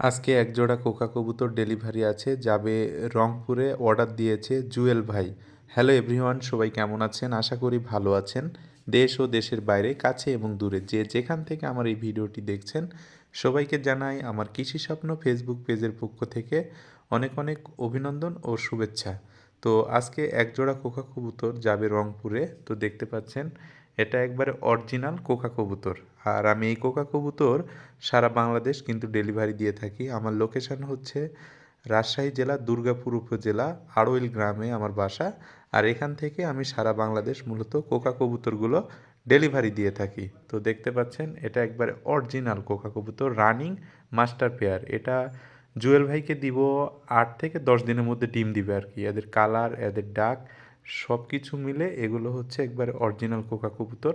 আজকে এক জোড়া কোকা কবুতর ডেলিভারি আছে, যাবে রংপুরে, অর্ডার দিয়েছে জুয়েল ভাই। হ্যালো এভরিওয়ান, সবাই কেমন আছেন? আশা করি ভালো আছেন। দেশ ও দেশের বাইরে, কাছে এবং দূরে যে যেখান থেকে আমার এই ভিডিওটি দেখছেন, সবাইকে জানাই আমার কৃষি স্বপ্ন ফেসবুক পেজের পক্ষ থেকে অনেক অনেক অভিনন্দন ও শুভেচ্ছা। তো আজকে এক জোড়া কোকা কবুতর যাবে রংপুরে, তো দেখতে পাচ্ছেন এটা একবারে অরিজিনাল কোকা কবুতর। আর আমি এই কোকা কবুতর সারা বাংলাদেশ কিন্তু ডেলিভারি দিয়ে থাকি। আমার লোকেশান হচ্ছে রাজশাহী জেলা, দুর্গাপুর উপজেলা আড়ইল গ্রামে আমার বাসা। আর এখান থেকে আমি সারা বাংলাদেশ মূলত কোকা কবুতরগুলো ডেলিভারি দিয়ে থাকি। তো দেখতে পাচ্ছেন, এটা একবারে অরিজিনাল কোকা কবুতর, রানিং মাস্টার পেয়ার। এটা জুয়েল ভাইকে দিব আট থেকে দশ দিনের মধ্যে ডিম দিবে আর কি। এদের কালার, এদের ডাক সব কিছু মিলে এগুলো হচ্ছে একবারে অরিজিনাল কোকা কবুতর।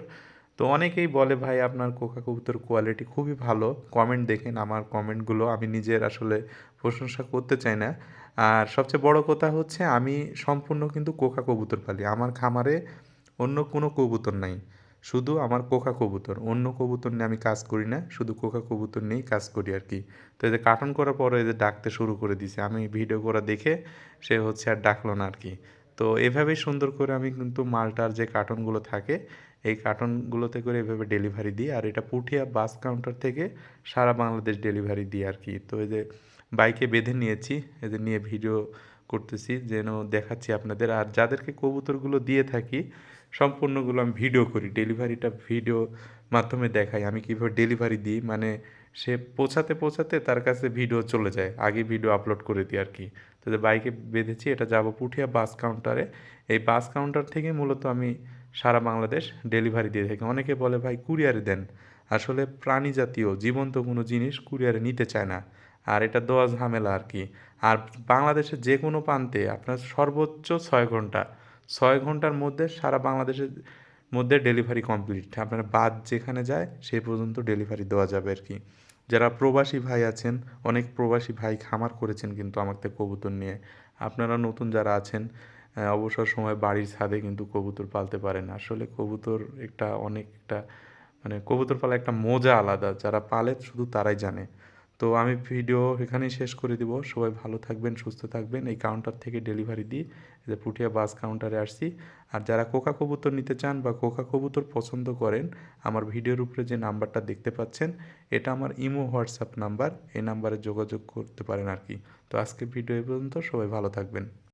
তো অনেকেই বলে, ভাই, আপনার কোকা কবুতর কোয়ালিটি খুবই ভালো। কমেন্ট দেখেন আমার কমেন্টগুলো আমি নিজের আসলে প্রশংসা করতে চাই না। আর সবচেয়ে বড় কথা হচ্ছে, আমি সম্পূর্ণ কিন্তু কোকা কবুতর পালি। আমার খামারে অন্য কোনো কবুতর নাই। শুধু আমার কোকা কবুতর। অন্য কবুতর নিয়ে আমি কাজ করি না, শুধু কোকা কবুতর নিয়েই কাজ করি আর কি। তো এদের কার্টন করার পরে এদের ডাকতে শুরু করে দিছে। আমি ভিডিও করা দেখে সে হচ্ছে আর ডাকলো না আর কি। তো এভাবেই সুন্দর করে আমি কিন্তু মালটার যে কার্টনগুলো থাকে, এই কার্টনগুলোতে করে এভাবে ডেলিভারি দিই। আর এটা পুঠিয়া বাস কাউন্টার থেকে সারা বাংলাদেশ ডেলিভারি দিই আর কি। তো এই যে বাইকে বেঁধে নিয়েছি এদের নিয়ে ভিডিও করতেছি, যেন দেখাচ্ছি আপনাদের। আর যাদেরকে কবুতরগুলো দিয়ে থাকি, সম্পূর্ণগুলো আমি ভিডিও করি। ডেলিভারিটা ভিডিও মাধ্যমে দেখাই। আমি কীভাবে ডেলিভারি দিই মানে সে পৌঁছাতে পৌঁছাতে তার কাছে ভিডিও চলে যায়। আগে ভিডিও আপলোড করে দিই আর কি। তো বাইকে বেঁধেছি, এটা যাব পুঠিয়া বাস কাউন্টারে এই বাস কাউন্টার থেকে মূলত আমি সারা বাংলাদেশ ডেলিভারি দিয়ে থাকি। অনেকে বলে, ভাই কুরিয়ারে দেন। আসলে প্রাণী জাতীয়, জীবন্ত কোনো জিনিস কুরিয়ারে নিতে চায় না। আর এটা দোয়া ঝামেলা আর কি। আর বাংলাদেশের যে কোনো প্রান্তে আপনার সর্বোচ্চ ছয় ঘণ্টা। ছয় ঘণ্টার মধ্যে সারা বাংলাদেশের মধ্যে ডেলিভারি কমপ্লিট আপনার বাদ যেখানে যায়, সেই পর্যন্ত ডেলিভারি দেওয়া যাবে আর কি। যারা প্রবাসী ভাই আছেন, অনেক প্রবাসী ভাই খামার করেছেন কিন্তু আমাকে কবুতর নিয়ে। আপনারা নতুন যারা আছেন অবসর সময় বাড়ির ছাদে কিন্তু কবুতর পালতে পারেন। আসলে কবুতর একটা অনেকটা মানে কবুতর পালা একটা মজা আলাদা। যারা পালে শুধু তারাই জানে। তো আমি ভিডিও এখানেই শেষ করে দিব। সবাই ভালো থাকবেন, সুস্থ থাকবেন। এই কাউন্টার থেকে ডেলিভারি দিই যে পুঠিয়া বাস কাউন্টারে আসছি। আর যারা কোকা কবুতর নিতে চান বা কোকা কবুতর পছন্দ করেন, আমার ভিডিওর উপরে যে নাম্বারটা দেখতে পাচ্ছেন, এটা আমার ইমো, হোয়াটসঅ্যাপ নাম্বার এই নাম্বারে যোগাযোগ করতে পারেন আর কি। তো আজকে ভিডিও পর্যন্ত সবাই ভালো থাকবেন।